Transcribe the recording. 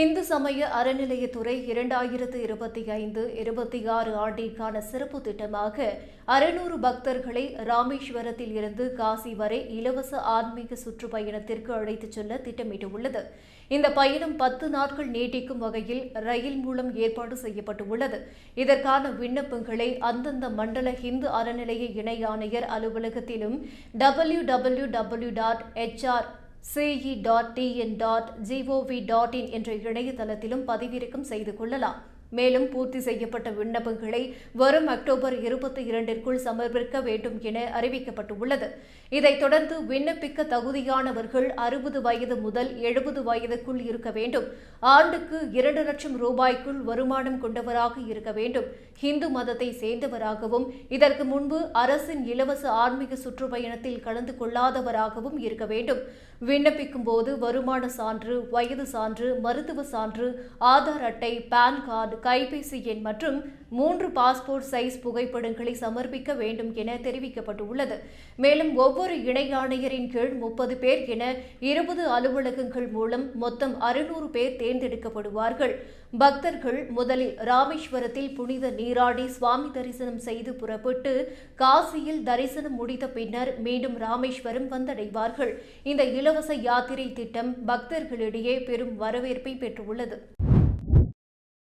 இந்து சமய அறநிலையத்துறை இரண்டாயிரத்து இருபத்தி ஐந்து இருபத்தி ஆறு ஆண்டிற்கான சிறப்பு திட்டமாக அறுநூறு பக்தர்களை ராமேஸ்வரத்தில் இருந்து காசி வரை இலவச ஆன்மீக சுற்றுப்பயணத்திற்கு அழைத்துச் செல்ல திட்டமிட்டுள்ளது. இந்த பயணம் பத்து நாட்கள் நீட்டிக்கும் வகையில் ரயில் மூலம் ஏற்பாடு செய்யப்பட்டுள்ளது. இதற்கான விண்ணப்பங்களை அந்தந்த மண்டல இந்து அறநிலைய இணை ஆணையர் அலுவலகத்திலும் W W W dot HR CE dot TN dot GOV dot in என்ற இணையதளத்திலும் பதிவிறக்கம் செய்து கொள்ளலாம். மேலும் பூர்த்தி செய்யப்பட்ட விண்ணப்பங்களை வரும் அக்டோபர் இருபத்தி இரண்டிற்குள் சமர்ப்பிக்க வேண்டும் என அறிவிக்கப்பட்டுள்ளது. இதைத் தொடர்ந்து விண்ணப்பிக்க தகுதியானவர்கள் அறுபது வயது முதல் எழுபது வயதுக்குள் இருக்க வேண்டும். ஆண்டுக்கு இரண்டு லட்சம் ரூபாய்க்குள் வருமானம் கொண்டவராக இருக்க வேண்டும். இந்து மதத்தை சேர்ந்தவராகவும் இதற்கு முன்பு அரசின் இலவச ஆன்மீக சுற்றுப்பயணத்தில் கலந்து கொள்ளாதவராகவும் இருக்க வேண்டும். விண்ணப்பிக்கும் போது வருமான சான்று வயது சான்று மருத்துவ சான்று ஆதார் அட்டை பான் கார்டு கைபேசி எண் மற்றும் மூன்று பாஸ்போர்ட் சைஸ் புகைப்படங்களை சமர்ப்பிக்க வேண்டும் என தெரிவிக்கப்பட்டுள்ளது. மேலும் ஒவ்வொரு இணை ஆணையரின் கீழ் முப்பது பேர் என இருபது அலுவலகங்கள் மூலம் மொத்தம் அறுநூறு பேர் தேர்ந்தெடுக்கப்படுவார்கள். பக்தர்கள் முதலில் ராமேஸ்வரத்தில் புனித நீராடி சுவாமி தரிசனம் செய்து புறப்பட்டு காசியில் தரிசனம் முடித்த பின்னர் மீண்டும் ராமேஸ்வரம் வந்தடைவார்கள். இந்த இலவச யாத்திரை திட்டம் பக்தர்களிடையே பெரும் வரவேற்பை பெற்றுள்ளது.